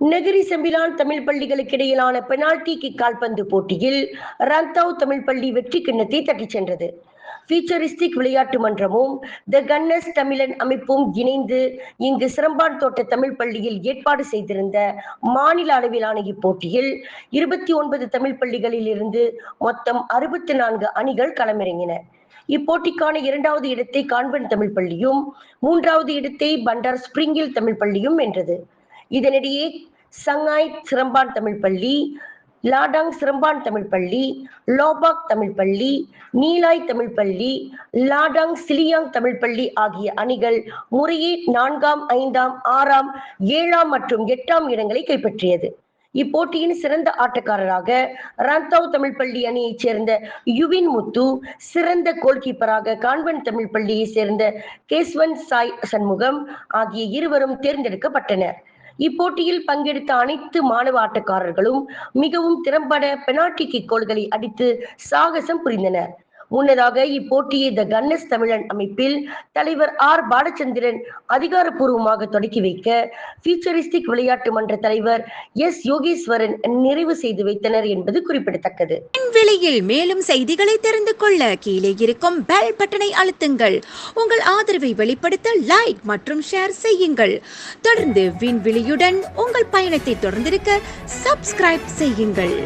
Negeri Sembilan Tamil பள்ளிகளுக்கு இடையிலான penalty kick கால்பந்து போட்டியில் ரந்தாவ் தமிழ் பள்ளி வெற்றி கிண்ணத்தை தட்டிச் சென்றது. ஃபியூச்சரிஸ்டிக் விளையாட்டு மன்றமும் த கன்னஸ் தமிழன் அமைப்பும் இணைந்து இங்கு சிறம்பான் தோட்ட தமிழ் பள்ளியில் ஏற்பாடு செய்திருந்த மாநில அளவிலான இப்போட்டியில் இருபத்தி ஒன்பது தமிழ் பள்ளிகளில் இருந்து மொத்தம் அறுபத்தி நான்கு அணிகள் களமிறங்கின. இப்போட்டிக்கான இரண்டாவது இடத்தை கான்வென்ட் தமிழ் பள்ளியும் மூன்றாவது இடத்தை பண்டார் ஸ்பிரிங்கில் தமிழ் பள்ளியும் வென்றது. இதனிடையே சங்காய் சிறம்பான் தமிழ் பள்ளி லாடாங் சிறம்பான் தமிழ் பள்ளி லோபாக் தமிழ் பள்ளி நீலாய் தமிழ் பள்ளி லாடாங் சிலியாங் தமிழ் பள்ளி ஆகிய அணிகள் முறையே நான்காம் ஐந்தாம் ஆறாம் ஏழாம் மற்றும் எட்டாம் இடங்களை கைப்பற்றியது. இப்போட்டியின் சிறந்த ஆட்டக்காரராக ராந்தாவ் தமிழ் பள்ளி அணியைச் சேர்ந்த யுவின் முத்து சிறந்த கோல்கீப்பராக கான்வென்ட் தமிழ் பள்ளியைச் சேர்ந்த கேஸ்வந்த் சாய் சண்முகம் ஆகிய இருவரும் தேர்ந்தெடுக்கப்பட்டனர். இப்போட்டியில் பங்கெடுத்த அனைத்து மாணவ ஆட்டக்காரர்களும் மிகவும் திறம்பட பெனால்டி கிக் கோல்களை அடித்து சாகசம் புரிந்தனர். முன்னதாக இப்போட்டியை த கன்னஸ் தமிழன் அமைப்பில் தலைவர் ஆர் பாலச்சந்திரன் அதிகாரப்பூர்வமாக தொடக்கி வைக்க ஃபியூச்சரிஸ்டிக் விளையாட்டு மன்ற தலைவர் எஸ் யோகேஸ்வரன் நிறைவு செய்து வைத்தனர் என்பது குறிப்பிடத்தக்கது. விலையில் மேலும் செய்திகளை தெரிந்து கொள்ள கீழே இருக்கும் பெல் பட்டனை அழுத்துங்கள். உங்கள் ஆதரவை வெளிப்படுத்த லைக் மற்றும் ஷேர் செய்யுங்கள். தொடர்ந்து விண்வெளியுடன் உங்கள் பயணத்தை தொடர்ந்திருக்க சப்ஸ்கிரைப் செய்யுங்கள்.